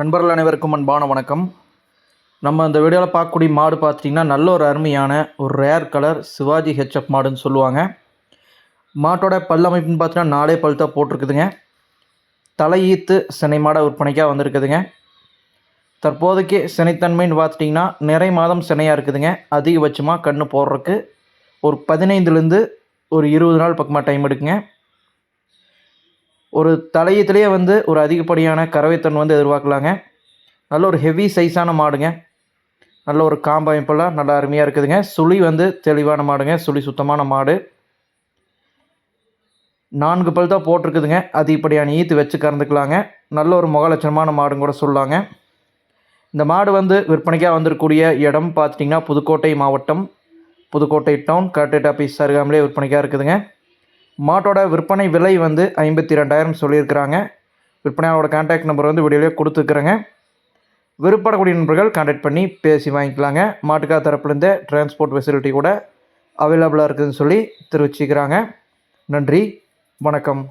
நண்பர்கள் அனைவருக்கும் அன்பான வணக்கம். நம்ம இந்த வீடியோவில் பார்க்கக்கூடிய மாடு பார்த்திங்கன்னா நல்ல ஒரு அருமையான ஒரு ரேர் கலர் சிவாஜி ஹெச்எஃப் மாடுன்னு சொல்லுவாங்க. மாட்டோட பல் அமைப்புன்னு பார்த்தீங்கன்னா நாலே பல் தான் போட்டிருக்குதுங்க. தலையீத்து சினை மாடை விற்பனைக்காக வந்திருக்குதுங்க. தற்போதைக்கு சினைத்தன்மைன்னு பார்த்துட்டிங்கன்னா நிறை மாதம் சினையாக இருக்குதுங்க. அதிகபட்சமாக கன்று போடுறதுக்கு ஒரு பதினைந்துலேருந்து ஒரு இருபது நாள் பக்கமாக டைம் எடுக்குங்க. ஒரு தலையத்துலேயே வந்து ஒரு அதிகப்படியான கறவைத்தன் வந்து எதிர்பார்க்கலாங்க. நல்ல ஒரு ஹெவி சைஸான மாடுங்க. நல்ல ஒரு காம்பமைப்பெல்லாம் நல்லா அருமையாக இருக்குதுங்க. சுழி வந்து தெளிவான மாடுங்க. சுழி சுத்தமான மாடு. நான்கு பல் தான் போட்டிருக்குதுங்க. அதிகப்படியான ஈத்து வச்சு கறந்துக்கலாங்க. நல்ல ஒரு முகலட்சணமான மாடுன்னு கூட சொல்லலாங்க. இந்த மாடு வந்து விற்பனைக்காக வந்திருக்கக்கூடிய இடம் பார்த்துட்டிங்கன்னா புதுக்கோட்டை மாவட்டம். புதுக்கோட்டை டவுன் கரெக்ட் ஆஃபீஸ் அருகாமலே விற்பனைக்காக இருக்குதுங்க. மாட்டோட விற்பனை விலை வந்து ஐம்பத்தி ரெண்டாயிரம் சொல்லியிருக்கிறாங்க. விற்பனையாளரோட கான்டாக்ட் நம்பர் வந்து வீடியோலேயே கொடுத்துருக்குறேங்க. விருப்பப்படக்கூடிய நண்பர்கள் கான்டாக்ட் பண்ணி பேசி வாங்கிக்கலாங்க. மாட்டுக்கா தரப்புலேருந்தே டிரான்ஸ்போர்ட் ஃபெசிலிட்டி கூட அவைலபிளாக இருக்குதுன்னு சொல்லி தெரிவிச்சுக்கிறாங்க. நன்றி வணக்கம்.